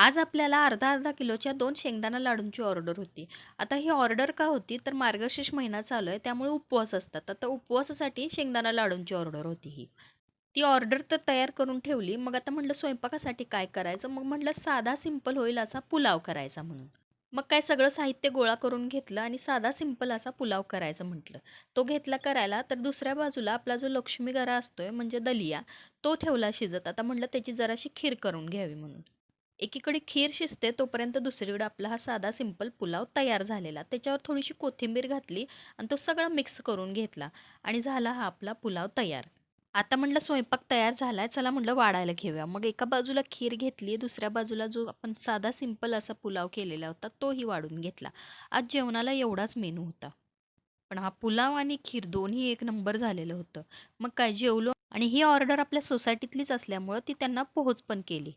आज आपल्याला अर्धा अर्धा किलोच्या दोन शेंगदाणा लाडूंची ऑर्डर होती. आता ही ऑर्डर का होती? तर मार्गशीर्ष महिना चालू आहे त्यामुळे उपवास असतात. आता उपवासासाठी शेंगदाणा लाडूंची ऑर्डर होती ही. ती ऑर्डर तर तयार करून ठेवली मग आता म्हटलं स्वयंपाकासाठी काय करायचं? मग म्हटलं साधा सिंपल होईल असा पुलाव करायचा म्हणून. मग काय सगळं साहित्य गोळा करून घेतलं आणि साधा सिंपल असा पुलाव करायचं म्हटलं. तो घेतला करायला तर दुसऱ्या बाजूला आपला जो लक्ष्मी गरा असतोय म्हणजे दलिया तो ठेवला शिजत. आता म्हटलं त्याची जराशी खीर करून घ्यावी म्हणून. एकीकडे खीर शिजते तोपर्यंत दुसरीकडे आपला हा साधा सिंपल पुलाव तयार झालेला. त्याच्यावर थोडीशी कोथिंबीर घातली आणि तो सगळा मिक्स करून घेतला आणि झाला हा आपला पुलाव तयार. आता म्हटलं स्वयंपाक तयार झाला आहे चला म्हटलं वाढायला घेऊया. मग एका बाजूला खीर घेतली दुसऱ्या बाजूला जो आपण साधा सिंपल असा पुलाव केलेला होता तोही वाढून घेतला. आज जेवणाला एवढाच मेनू होता. पण हा पुलाव आणि खीर दोन्ही एक नंबर झालेलं होतं. मग काय जेवलो आणि ही ऑर्डर आपल्या सोसायटीतलीच असल्यामुळं ती त्यांना पोहोच पण केली.